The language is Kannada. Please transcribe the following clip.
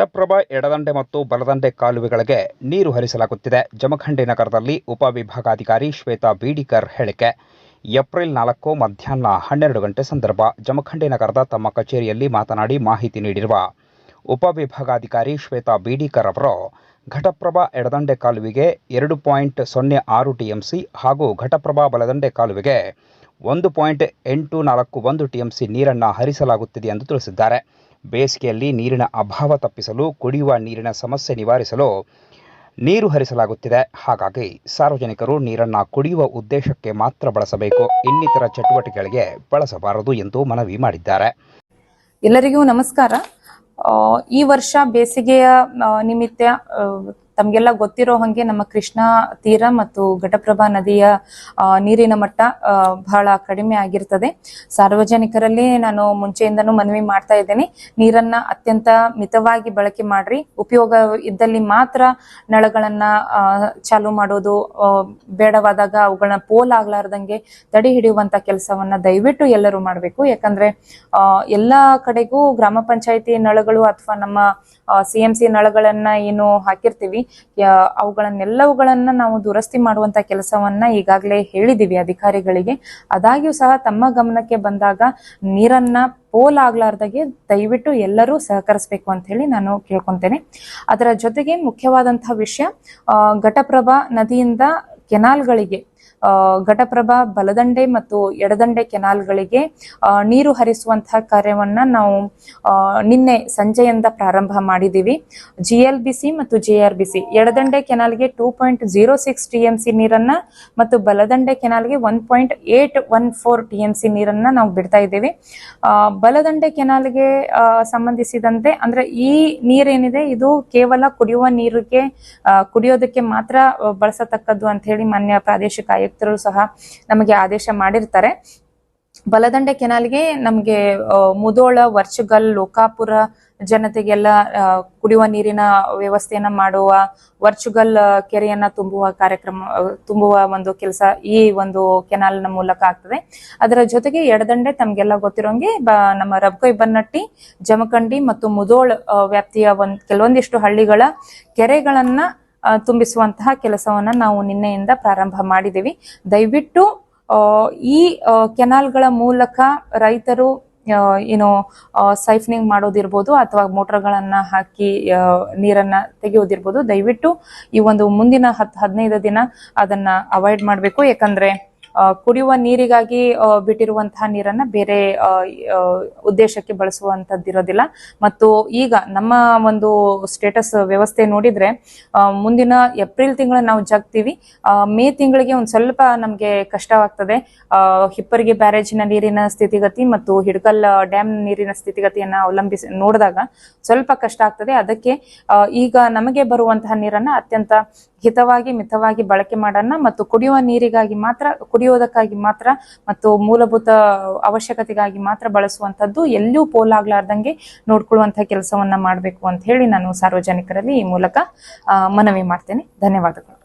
ಘಟಪ್ರಭಾ ಎಡದಂಡೆ ಮತ್ತು ಬಲದಂಡೆ ಕಾಲುವೆಗಳಿಗೆ ನೀರು ಹರಿಸಲಾಗುತ್ತಿದೆ. ಜಮಖಂಡಿ ನಗರದಲ್ಲಿ ಉಪವಿಭಾಗಾಧಿಕಾರಿ ಶ್ವೇತಾ ಬೀಡಿಕರ್ ಹೇಳಿಕೆ. ಏಪ್ರಿಲ್ ನಾಲ್ಕು ಮಧ್ಯಾಹ್ನ ಹನ್ನೆರಡು ಗಂಟೆ ಸಂದರ್ಭ ಜಮಖಂಡಿ ನಗರದ ತಮ್ಮ ಕಚೇರಿಯಲ್ಲಿ ಮಾತನಾಡಿ ಮಾಹಿತಿ ನೀಡಿರುವ ಉಪವಿಭಾಗಾಧಿಕಾರಿ ಶ್ವೇತಾ ಬೀಡಿಕರ್ ಅವರು, ಘಟಪ್ರಭಾ ಎಡದಂಡೆ ಕಾಲುವೆಗೆ ಎರಡು ಪಾಯಿಂಟ್ ಸೊನ್ನೆ ಆರು ಟಿಎಂಸಿ ಹಾಗೂ ಘಟಪ್ರಭಾ ಬಲದಂಡೆ ಕಾಲುವೆಗೆ ಒಂದು ಪಾಯಿಂಟ್ ಎಂಟು ನಾಲ್ಕು ಒಂದು ಟಿಎಂಸಿ ನೀರನ್ನು ಹರಿಸಲಾಗುತ್ತಿದೆ ಎಂದು ತಿಳಿಸಿದ್ದಾರೆ. ಬೇಸಿಗೆಯಲ್ಲಿ ನೀರಿನ ಅಭಾವ ತಪ್ಪಿಸಲು, ಕುಡಿಯುವ ನೀರಿನ ಸಮಸ್ಯೆ ನಿವಾರಿಸಲು ನೀರು ಹರಿಸಲಾಗುತ್ತಿದೆ. ಹಾಗಾಗಿ ಸಾರ್ವಜನಿಕರು ನೀರನ್ನು ಕುಡಿಯುವ ಉದ್ದೇಶಕ್ಕೆ ಮಾತ್ರ ಬಳಸಬೇಕು. ಇನ್ನಿತರ ಚಟುವಟಿಕೆಗಳಿಗೆ ಬಳಸಬಾರದು ಎಂದು ಮನವಿ ಮಾಡಿದ್ದಾರೆ. ಎಲ್ಲರಿಗೂ ನಮಸ್ಕಾರ. ಈ ವರ್ಷ ಬೇಸಿಗೆಯ ನಿಮಿತ್ತ ತಮ್ಗೆಲ್ಲ ಗೊತ್ತಿರೋ ಹಾಗೆ ನಮ್ಮ ಕೃಷ್ಣಾ ತೀರ ಮತ್ತು ಘಟಪ್ರಭಾ ನದಿಯ ನೀರಿನ ಮಟ್ಟ ಬಹಳ ಕಡಿಮೆ ಆಗಿರ್ತದೆ. ಸಾರ್ವಜನಿಕರಲ್ಲಿ ನಾನು ಮುಂಚೆಯಿಂದನೂ ಮನವಿ ಮಾಡ್ತಾ ಇದ್ದೇನೆ. ನೀರನ್ನ ಅತ್ಯಂತ ಮಿತವಾಗಿ ಬಳಕೆ ಮಾಡ್ರಿ. ಉಪಯೋಗ ಇದ್ದಲ್ಲಿ ಮಾತ್ರ ನಳಗಳನ್ನ ಚಾಲು ಮಾಡೋದು ಬೇಡವಾದಾಗ ಅವುಗಳನ್ನ ಪೋಲ್ ಆಗ್ಲಾರ್ದಂಗೆ ತಡೆ ಹಿಡಿಯುವಂತ ಕೆಲಸವನ್ನ ದಯವಿಟ್ಟು ಎಲ್ಲರೂ ಮಾಡಬೇಕು. ಯಾಕಂದ್ರೆ ಎಲ್ಲಾ ಕಡೆಗೂ ಗ್ರಾಮ ಪಂಚಾಯತಿ ನಳಗಳು ಅಥವಾ ನಮ್ಮ ಸಿ ಎಂ ಸಿ ನಳಗಳನ್ನ ಏನು ಹಾಕಿರ್ತೀವಿ. ಅವುಗಳನ್ನೆಲ್ಲವುಗಳನ್ನ ನಾವು ದುರಸ್ತಿ ಮಾಡುವಂತ ಕೆಲಸವನ್ನ ಈಗಾಗಲೇ ಹೇಳಿದಿವಿ ಅಧಿಕಾರಿಗಳಿಗೆ. ಆದಾಗ್ಯೂ ಸಹ ತಮ್ಮ ಗಮನಕ್ಕೆ ಬಂದಾಗ ನೀರನ್ನ ಪೋಲ್ ಆಗ್ಲಾರ್ದಾಗೆ ದಯವಿಟ್ಟು ಎಲ್ಲರೂ ಸಹಕರಿಸಬೇಕು ಅಂತ ಹೇಳಿ ನಾನು ಕೇಳ್ಕೊಂತೇನೆ. ಅದರ ಜೊತೆಗೆ ಮುಖ್ಯವಾದಂತಹ ವಿಷಯ ಘಟಪ್ರಭಾ ನದಿಯಿಂದ ಕೆನಾಲ್ಗಳಿಗೆ ಘಟಪ್ರಭಾ ಬಲದಂಡೆ ಮತ್ತು ಎಡದಂಡೆ ಕೆನಾಲ್ಗಳಿಗೆ ನೀರು ಹರಿಸುವಂತಹ ಕಾರ್ಯವನ್ನ ನಾವು ನಿನ್ನೆ ಸಂಜೆಯಿಂದ ಪ್ರಾರಂಭ ಮಾಡಿದ್ದೀವಿ. ಜಿ ಎಲ್ ಮತ್ತು ಜೆ ಆರ್ ಬಿ ಸಿ ಎಡದಂಡೆ ಕೆನಾಲ್ಗೆ two point zero six T ನೀರನ್ನ ಮತ್ತು ಬಲದಂಡೆ ಕೆನಾಲ್ಗೆ one point eight one four T ನೀರನ್ನ ನಾವು ಬಿಡ್ತಾ ಇದ್ದೀವಿ. ಬಲದಂಡೆ ಕೆನಾಲ್ಗೆ ಸಂಬಂಧಿಸಿದಂತೆ ಅಂದ್ರೆ ಈ ನೀರೇನಿದೆ, ಇದು ಕೇವಲ ಕುಡಿಯುವ ನೀರಿಗೆ ಕುಡಿಯೋದಕ್ಕೆ ಮಾತ್ರ ಬಳಸತಕ್ಕದ್ದು ಅಂತ ಹೇಳಿ ಮಾನ್ಯ ಪ್ರಾದೇಶಿಕ ಆಯುಕ್ತರು ಸಹ ನಮಗೆ ಆದೇಶ ಮಾಡಿರ್ತಾರೆ. ಬಲದಂಡೆ ಕೆನಾಲ್ಗೆ ನಮಗೆ ಮುದೋಳ ವರ್ಚುಗಲ್ ಲೋಕಾಪುರ ಜನತೆಗೆಲ್ಲ ಕುಡಿಯುವ ನೀರಿನ ವ್ಯವಸ್ಥೆಯನ್ನ ಮಾಡುವ ವರ್ಚುಗಲ್ ಕೆರೆಯನ್ನ ತುಂಬುವ ಕಾರ್ಯಕ್ರಮ ತುಂಬುವ ಒಂದು ಕೆಲಸ ಈ ಒಂದು ಕೆನಾಲ್ನ ಮೂಲಕ ಆಗ್ತದೆ. ಅದರ ಜೊತೆಗೆ ಎಡದಂಡೆ ತಮ್ಗೆಲ್ಲ ಗೊತ್ತಿರೋಂಗೆ ನಮ್ಮ ರಬ್ಕೊಯ್ ಬನ್ನಟ್ಟಿ, ಜಮಖಂಡಿ ಮತ್ತು ಮುದೋಳ್ ವ್ಯಾಪ್ತಿಯ ಒಂದ್, ಕೆಲವೊಂದಿಷ್ಟು ಹಳ್ಳಿಗಳ ಕೆರೆಗಳನ್ನ ತುಂಬಿಸುವಂತಹ ಕೆಲಸವನ್ನ ನಾವು ನಿನ್ನೆಯಿಂದ ಪ್ರಾರಂಭ ಮಾಡಿದ್ದೀವಿ ದಯವಿಟ್ಟು ಈ ಕೆನಾಲ್ಗಳ ಮೂಲಕ ರೈತರು ಏನು ಸೈಫ್ನಿಂಗ್ ಮಾಡೋದಿರ್ಬೋದು ಅಥವಾ ಮೋಟರ್ಗಳನ್ನ ಹಾಕಿ ನೀರನ್ನ ತೆಗೆಯೋದಿರ್ಬೋದು. ದಯವಿಟ್ಟು ಈ ಒಂದು ಮುಂದಿನ ಹತ್ತು ಹದಿನೈದು ದಿನ ಅದನ್ನ ಅವಾಯ್ಡ್ ಮಾಡಬೇಕು. ಯಾಕಂದ್ರೆ ಕುಡಿಯುವ ನೀರಿಗಾಗಿ ಬಿಟ್ಟಿರುವಂತಹ ನೀರನ್ನ ಬೇರೆ ಉದ್ದೇಶಕ್ಕೆ ಬಳಸುವಂತದ್ದಿರೋದಿಲ್ಲ ಮತ್ತು ಈಗ ನಮ್ಮ ಒಂದು ಸ್ಟೇಟಸ್ ವ್ಯವಸ್ಥೆ ನೋಡಿದ್ರೆ ಮುಂದಿನ ಏಪ್ರಿಲ್ ತಿಂಗಳ ನಾವು ಜಗ್ತೀವಿ. ಮೇ ತಿಂಗಳಿಗೆ ಒಂದ್ ಸ್ವಲ್ಪ ನಮ್ಗೆ ಕಷ್ಟವಾಗ್ತದೆ. ಹಿಪ್ಪರಿಗೆ ಬ್ಯಾರೇಜಿನ ನೀರಿನ ಸ್ಥಿತಿಗತಿ ಮತ್ತು ಹಿಡ್ಕಲ್ ಡ್ಯಾಮ್ ನೀರಿನ ಸ್ಥಿತಿಗತಿಯನ್ನ ಅವಲಂಬಿಸಿ ನೋಡಿದಾಗ ಸ್ವಲ್ಪ ಕಷ್ಟ ಆಗ್ತದೆ. ಅದಕ್ಕೆ ಈಗ ನಮಗೆ ಬರುವಂತಹ ನೀರನ್ನ ಅತ್ಯಂತ ಹಿತವಾಗಿ, ಮಿತವಾಗಿ ಬಳಕೆ ಮಾಡೋಣ ಮತ್ತು ಕುಡಿಯುವ ನೀರಿಗಾಗಿ ಮಾತ್ರ ಕುಡಿಯೋದಕ್ಕಾಗಿ ಮಾತ್ರ ಮತ್ತು ಮೂಲಭೂತ ಅವಶ್ಯಕತೆಗಾಗಿ ಮಾತ್ರ ಬಳಸುವಂತದ್ದು ಎಲ್ಲೂ ಪೋಲಾಗ್ಲಾರ್ದಂಗೆ ನೋಡ್ಕೊಳ್ಳುವಂತಹ ಕೆಲಸವನ್ನ ಮಾಡಬೇಕು ಅಂತ ಹೇಳಿ ನಾನು ಸಾರ್ವಜನಿಕರಲ್ಲಿ ಈ ಮೂಲಕ ಮನವಿ ಮಾಡ್ತೇನೆ. ಧನ್ಯವಾದಗಳು.